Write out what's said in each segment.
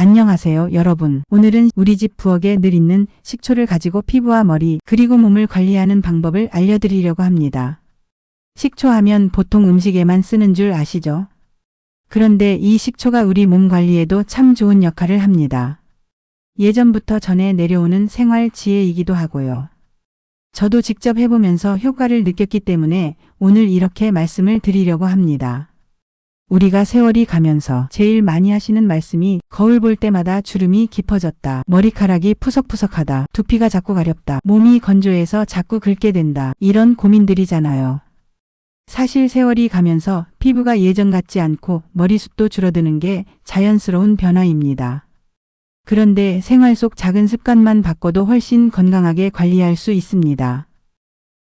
안녕하세요, 여러분. 오늘은 우리 집 부엌에 늘 있는 식초를 가지고 피부와 머리, 그리고 몸을 관리하는 방법을 알려드리려고 합니다. 식초 하면 보통 음식에만 쓰는 줄 아시죠? 그런데 이 식초가 우리 몸 관리에도 참 좋은 역할을 합니다. 예전부터 전해 내려오는 생활 지혜이기도 하고요. 저도 직접 해보면서 효과를 느꼈기 때문에 오늘 이렇게 말씀을 드리려고 합니다. 우리가 세월이 가면서 제일 많이 하시는 말씀이 거울 볼 때마다 주름이 깊어졌다. 머리카락이 푸석푸석하다. 두피가 자꾸 가렵다. 몸이 건조해서 자꾸 긁게 된다. 이런 고민들이잖아요. 사실 세월이 가면서 피부가 예전 같지 않고 머리숱도 줄어드는 게 자연스러운 변화입니다. 그런데 생활 속 작은 습관만 바꿔도 훨씬 건강하게 관리할 수 있습니다.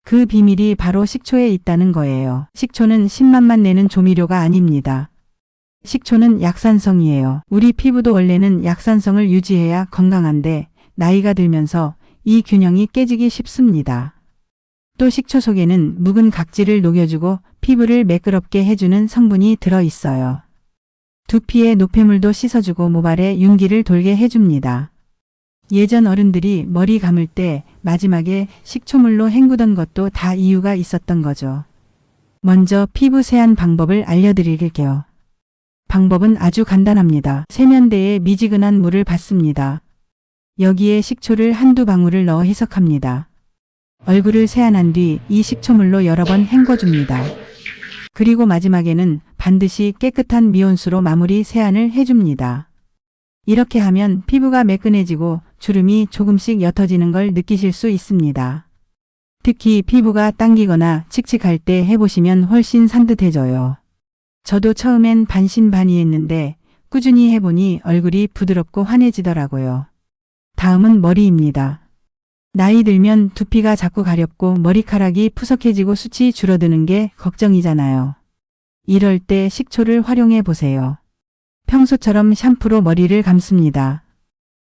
그 비밀이 바로 식초에 있다는 거예요. 식초는 10만만 내는 조미료가 아닙니다. 식초는 약산성이에요. 우리 피부도 원래는 약산성을 유지해야 건강한데 나이가 들면서 이 균형이 깨지기 쉽습니다. 또 식초 속에는 묵은 각질을 녹여주고 피부를 매끄럽게 해주는 성분이 들어 있어요. 두피의 노폐물도 씻어주고 모발에 윤기를 돌게 해줍니다. 예전 어른들이 머리 감을 때 마지막에 식초물로 헹구던 것도 다 이유가 있었던 거죠. 먼저 피부 세안 방법을 알려드릴게요. 방법은 아주 간단합니다. 세면대에 미지근한 물을 받습니다. 여기에 식초를 한두 방울을 넣어 희석합니다. 얼굴을 세안한 뒤 이 식초물로 여러 번 헹궈줍니다. 그리고 마지막에는 반드시 깨끗한 미온수로 마무리 세안을 해줍니다. 이렇게 하면 피부가 매끈해지고 주름이 조금씩 옅어지는 걸 느끼실 수 있습니다. 특히 피부가 당기거나 칙칙할 때 해보시면 훨씬 산뜻해져요. 저도 처음엔 반신반의했는데 꾸준히 해보니 얼굴이 부드럽고 환해지더라고요. 다음은 머리입니다. 나이 들면 두피가 자꾸 가렵고 머리카락이 푸석해지고 숱이 줄어드는 게 걱정이잖아요. 이럴 때 식초를 활용해 보세요. 평소처럼 샴푸로 머리를 감습니다.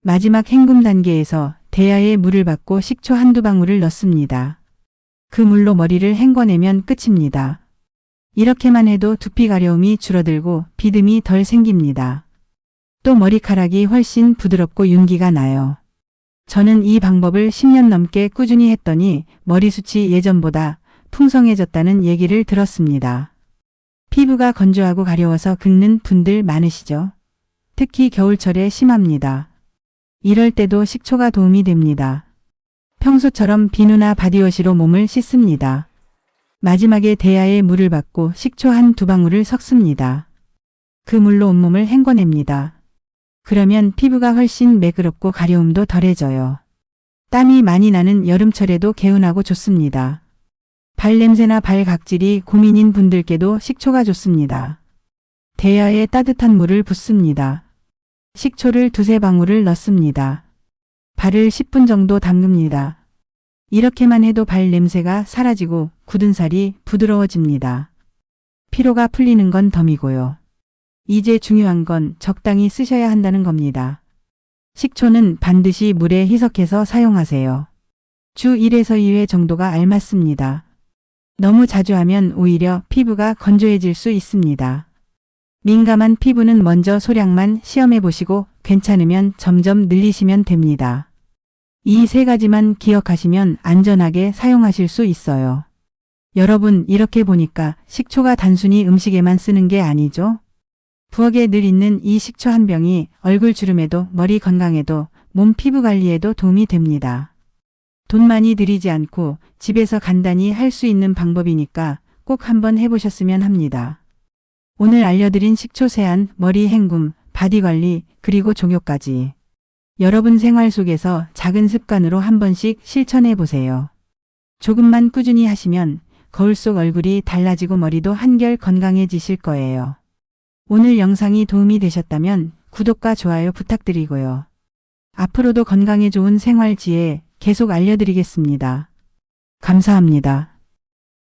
마지막 헹굼 단계에서 대야에 물을 받고 식초 한두 방울을 넣습니다. 그 물로 머리를 헹궈내면 끝입니다. 이렇게만 해도 두피 가려움이 줄어들고 비듬이 덜 생깁니다. 또 머리카락이 훨씬 부드럽고 윤기가 나요. 저는 이 방법을 10년 넘게 꾸준히 했더니 머리숱이 예전보다 풍성해졌다는 얘기를 들었습니다. 피부가 건조하고 가려워서 긁는 분들 많으시죠? 특히 겨울철에 심합니다. 이럴 때도 식초가 도움이 됩니다. 평소처럼 비누나 바디워시로 몸을 씻습니다. 마지막에 대야에 물을 받고 식초 한 두 방울을 섞습니다. 그 물로 온몸을 헹궈냅니다. 그러면 피부가 훨씬 매끄럽고 가려움도 덜해져요. 땀이 많이 나는 여름철에도 개운하고 좋습니다. 발냄새나 발각질이 고민인 분들께도 식초가 좋습니다. 대야에 따뜻한 물을 붓습니다. 식초를 두세 방울을 넣습니다. 발을 10분 정도 담급니다. 이렇게만 해도 발 냄새가 사라지고 굳은 살이 부드러워집니다. 피로가 풀리는 건 덤이고요. 이제 중요한 건 적당히 쓰셔야 한다는 겁니다. 식초는 반드시 물에 희석해서 사용하세요. 주 1에서 2회 정도가 알맞습니다. 너무 자주 하면 오히려 피부가 건조해질 수 있습니다. 민감한 피부는 먼저 소량만 시험해 보시고 괜찮으면 점점 늘리시면 됩니다. 이 세 가지만 기억하시면 안전하게 사용하실 수 있어요. 여러분 이렇게 보니까 식초가 단순히 음식에만 쓰는 게 아니죠? 부엌에 늘 있는 이 식초 한 병이 얼굴 주름에도 머리 건강에도 몸 피부 관리에도 도움이 됩니다. 돈 많이 들이지 않고 집에서 간단히 할 수 있는 방법이니까 꼭 한번 해보셨으면 합니다. 오늘 알려드린 식초 세안, 머리 헹굼, 바디 관리, 그리고 종효까지 여러분 생활 속에서 작은 습관으로 한 번씩 실천해 보세요. 조금만 꾸준히 하시면 거울 속 얼굴이 달라지고 머리도 한결 건강해지실 거예요. 오늘 영상이 도움이 되셨다면 구독과 좋아요 부탁드리고요. 앞으로도 건강에 좋은 생활 지혜 계속 알려드리겠습니다. 감사합니다.